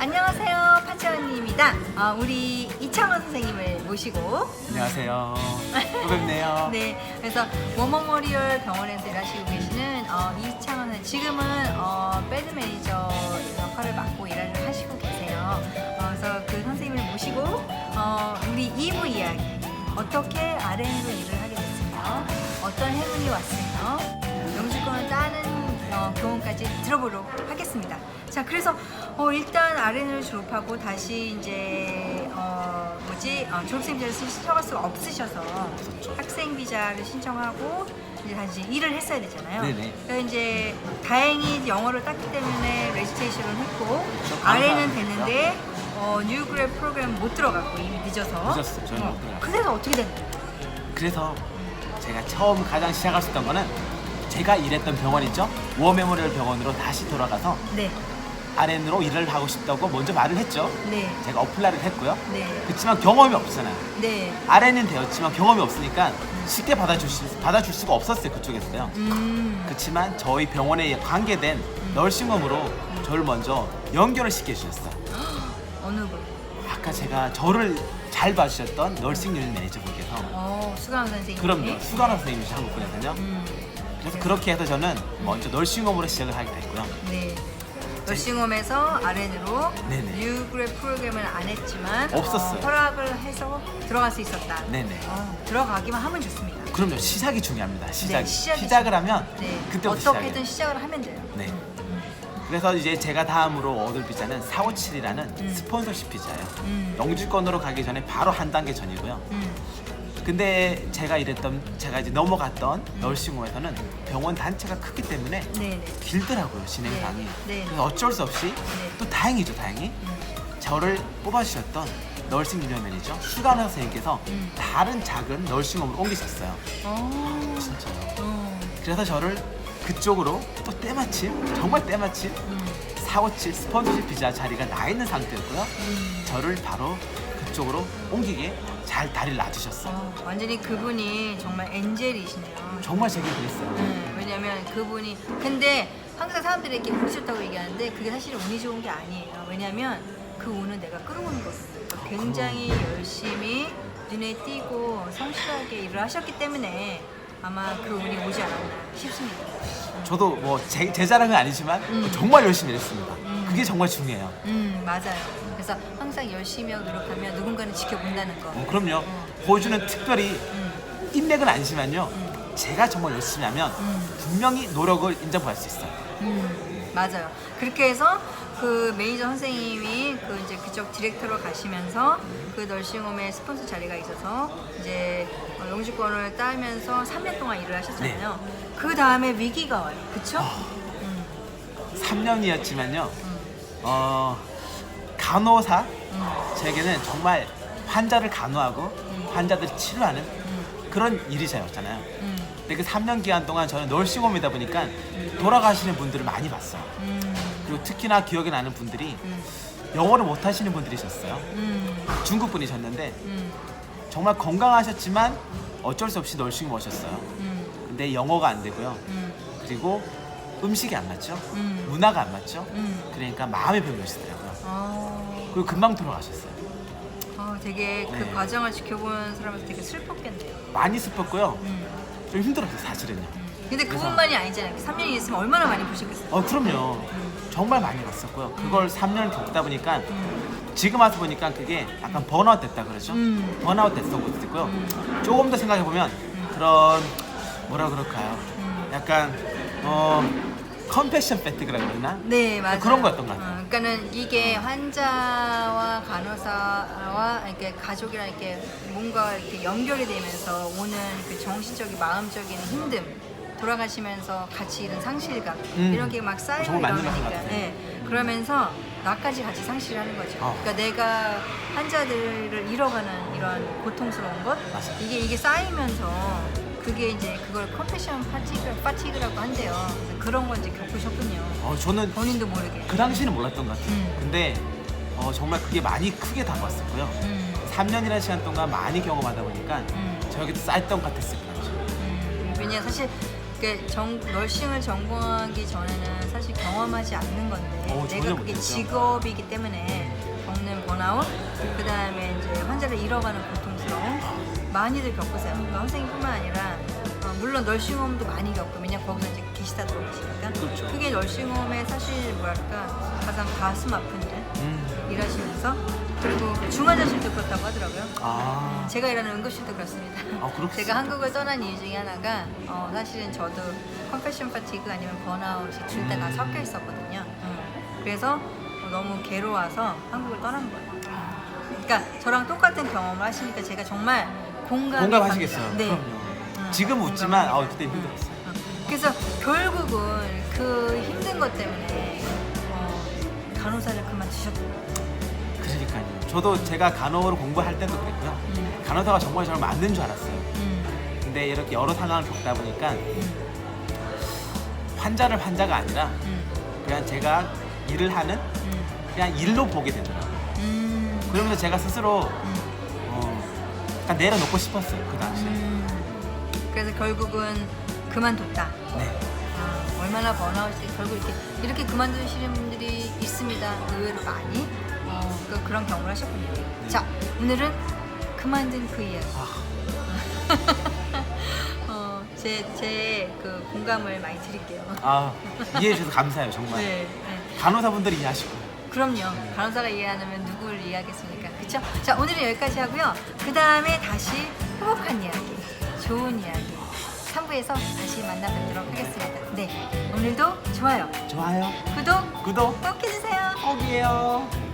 안녕하세요, 파치원입니다. 어, 우리 이창원 선생님을 모시고 안녕하세요. 또 뵙네요. 네, 그래서 워머머리얼 병원에서 일하시고 계시는 어, 이창원은 지금은 어, 배드 매니저 역할을 맡고 일을 하시고 계세요. 어, 그래서 그 선생님을 모시고 어, 우리 2부 이야기 어떻게 RN으로 일을 하게 됐으며 어떤 행운이 왔으며 영주권을 따는 어, 교훈까지 들어보도록 하겠습니다. 자, 그래서 어, 일단 RN을 졸업하고 다시 이제 어, 뭐지 어, 졸업생 비자를 신청할 수가 없으셔서 학생 비자를 신청하고 이제 다시 일을 했어야 되잖아요. 네네. 그래서 이제 다행히 영어를 땄기 때문에 레지스트레이션을 했고 그렇죠. RN은. 됐는데 어, 뉴그랩 프로그램 못 들어갔고 이미 늦어서. 늦었어요. 저는 못 들어갔어요. 그래서 어떻게 됐나요? 그래서 제가 처음 가장 시작할 수 있던 거는 제가 일했던 병원 있죠? 워메모리얼 병원으로 다시 돌아가서 네, RN으로 일을 하고 싶다고 먼저 말을 했죠. 네, 제가 어플라이를 했고요. 네, 그렇지만 경험이 없잖아요. 네. RN은 되었지만 경험이 없으니까 쉽게 받아줄, 수, 받아줄 수가 없었어요. 그쪽에서요. 음, 그렇지만 저희 병원에 관계된 널싱홈으로 저를 먼저 연결을 시켜주셨어요. 어느 분? 아까 제가 저를 잘 봐주셨던 널싱 유닛 매니저분께서 어, 수강 선생님. 그럼요 수간호 선생님이시 한국 분에서요 음, 그래서 그렇게 해서 저는 먼저 널싱홈으로 시작을 하게 됐고요 네. 너싱홈에서 RN으로 네네. 뉴그랩 프로그램을 안 했지만 없었어요. 어, 허락을 해서 들어갈 수 있었다. 네네 어, 들어가기만 하면 좋습니다. 그럼요 시작이 중요합니다 시작 네, 시작이 시작을 하면 네. 그때부터 어떻게든 시작이에요 시작을 하면 돼요. 네 그래서 이제 제가 다음으로 얻을 비자는 457이라는 음. 스폰서십 비자예요 음. 영주권으로 가기 전에 바로 한 단계 전이고요 음, 근데 제가 일했던 제가 이제 넘어갔던 널싱홈에서는 병원 단체가 크기 때문에 네네. 길더라고요 진행상이 네, 네. 그래서 어쩔 수 없이 네. 또 다행이죠 다행히 음, 저를 뽑아주셨던 널싱 유니언 매니저 수간호 선생님께서 음. 다른 작은 널싱홈으로 옮기셨어요 어, 진짜요 어, 그래서 저를 그쪽으로 또 때마침 정말 때마침 음, 457 스폰서십 비자 자리가 나 있는 상태였고요 음. 저를 바로 그쪽으로 옮기게 잘 다리를 놔주셨어요 어, 완전히 그분이 정말 엔젤이시네요. 정말 제게 그랬어요 네, 왜냐면 그분이 근데 항상 사람들이 이렇게 운이 좋다고 얘기하는데 그게 사실 운이 좋은 게 아니에요. 왜냐면 그 운은 내가 끌어오는 거거든요. 그러니까 굉장히 열심히 눈에 띄고 성실하게 일을 하셨기 때문에 아마 그 운이 오지 않았나 싶습니다. 저도 뭐제 자랑은 아니지만 음. 정말 열심히 일했습니다 음. 그게 정말 중요해요 음 맞아요. 그래서 항상 열심히 하고 노력하면 누군가는 지켜본다는 거. 어, 그럼요 보여주는 특별히 음, 인맥은 아니지만요 음. 제가 정말 열심히 하면 음. 분명히 노력을 인정받을 수 있어요 음, 맞아요. 그렇게 해서 그 매니저 선생님이 그 이제 그쪽 디렉터로 가시면서 그 널싱홈에 스폰서 자리가 있어서 이제 어, 영주권을 따면서 3년 동안 일을 하셨잖아요. 그 다음에 위기가 와요. 그쵸? 음, 3년이었지만요 음, 어, 간호사 음, 저에게는 정말 환자를 간호하고 음. 환자들을 치료하는 음, 그런 일이잖아요. 음, 근데 그 3년 기간 동안 저는 널싱홈이다 보니까 돌아가시는 분들을 많이 봤어요. 음, 그리고 특히나 기억에 나는 분들이 음, 영어를 못 하시는 분들이셨어요. 음, 중국 분이셨는데 음, 정말 건강하셨지만 어쩔 수 없이 널싱홈 오셨어요. 음, 근데 영어가 안 되고요. 음, 그리고 음식이 안 맞죠 음. 문화가 안 맞죠 음. 그러니까 마음의 병이 오시더라고요 어, 그리고 금방 돌아가셨어요 어, 되게 그 네. 과정을 지켜보는 사람한테 되게 슬펐겠네요. 많이 슬펐고요 음. 좀 힘들었어요 사실은요 근데 그래서- 그분만이 아니잖아요. 3년이 있으면 얼마나 많이 보셨겠어요. 어 그럼요 정말 많이 봤었고요 그걸 3년을 겪다 보니까 음. 지금 와서 보니까 그게 약간 번아웃 됐다 그러죠 음. 번아웃 됐던 것도 있고요 음. 조금 더 생각해 보면 그런 뭐라 그럴까요 음. 약간 어 컴패션 패티그라 그러나 네, 맞아요. 그런 거였던 것 같아요. 어, 그러니까는 이게 환자와 간호사와 이렇게 가족이랑 이렇게 뭔가 이렇게 연결이 되면서 오는 그 정신적인 마음적인 힘듦 돌아가시면서 같이 이런 상실감 음. 이런 게막 정말 맞는 말씀 이러니까 같아요. 네. 그러면서 나까지 같이 상실하는 거죠. 어. 그러니까 내가 환자들을 잃어가는 이런 고통스러운 것 맞아요. 이게 이게 쌓이면서 그게 이제 그걸 컴패션 파티그 파티그라고 한대요. 그래서 그런 걸 이제 겪으셨군요. 어 저는 본인도 모르게. 그 당시는 몰랐던 것 같아요 음. 근데 어, 정말 그게 많이 크게 다가왔었고요 음, 3년이라는 시간 동안 많이 경험하다 보니까 음, 저에게도 것 같았을 거죠 음. 왜냐 사실 그러니까 정, 널싱을 전공하기 전에는 사실 경험하지 않는 건데 어, 전혀 내가 그게 못했죠. 직업이기 때문에 겪는 번아웃 그 다음에 이제 환자를 잃어가는 고통스러움 많이들 겪으세요. 그러니까 선생님뿐만 아니라 어, 물론 널싱홈도 많이 겪고 왜냐 면 거기서 이제 계시다 들어오시니까 그렇죠. 그게 널싱홈의 사실 뭐랄까 가장 가슴 아픈 일 음. 일하시면서 그리고 중환자실도 그렇다고 하더라고요. 아. 제가 일하는 응급실도 그렇습니다. 아. 제가 한국을 떠난 이유 중에 하나가 어, 사실은 저도 컴패션 파티그 아니면 번아웃이 둘 다다 음. 섞여 있었거든요. 음. 그래서 어, 너무 괴로워서 한국을 떠난 거예요. 그러니까 저랑 똑같은 경험을 하시니까 제가 정말 공감이 공감하시겠어요. 네. 음, 지금 웃지만. 아 그때 음. 힘들었어요. 음. 그래서 결국은 그 힘든 것 때문에 어, 간호사를 그만두셨고 그러니까요. 저도 제가 간호를 공부할 때도 그랬고요. 음. 간호사가 정말 저를 맞는 줄 알았어요. 음. 근데 이렇게 여러 상황을 겪다 보니까 음. 환자를 환자가 아니라 음. 그냥 제가 일을 하는 음. 그냥 일로 보게 되더라고요. 음. 그러면서 제가 스스로 음. 어, 약간 내려놓고 싶었어요. 그 당시에. 음. 그래서 결국은 그만뒀다. 네. 아, 얼마나 번아웃이 결국 이렇게 이렇게 그만두시는 분들이 있습니다. 의외로 많이 어, 그, 그런 경험을 하셨군요. 자 오늘은 그만둔 그 이야기. 아, 어, 제제 그 공감을 많이 드릴게요. 아, 이해해 주셔서 감사해요. 정말. 네, 네. 간호사분들이 이해하시고. 그럼요. 간호사가 이해 안 하면 누구를 이해하겠습니까? 그렇죠? 자 오늘은 여기까지 하고요. 그 다음에 다시 행복한 이야기, 좋은 이야기 3부에서 다시 만나 뵙도록 하겠습니다. 네, 오늘도 좋아요, 좋아요. 구독 구독 꼭 해주세요. 꼭이에요.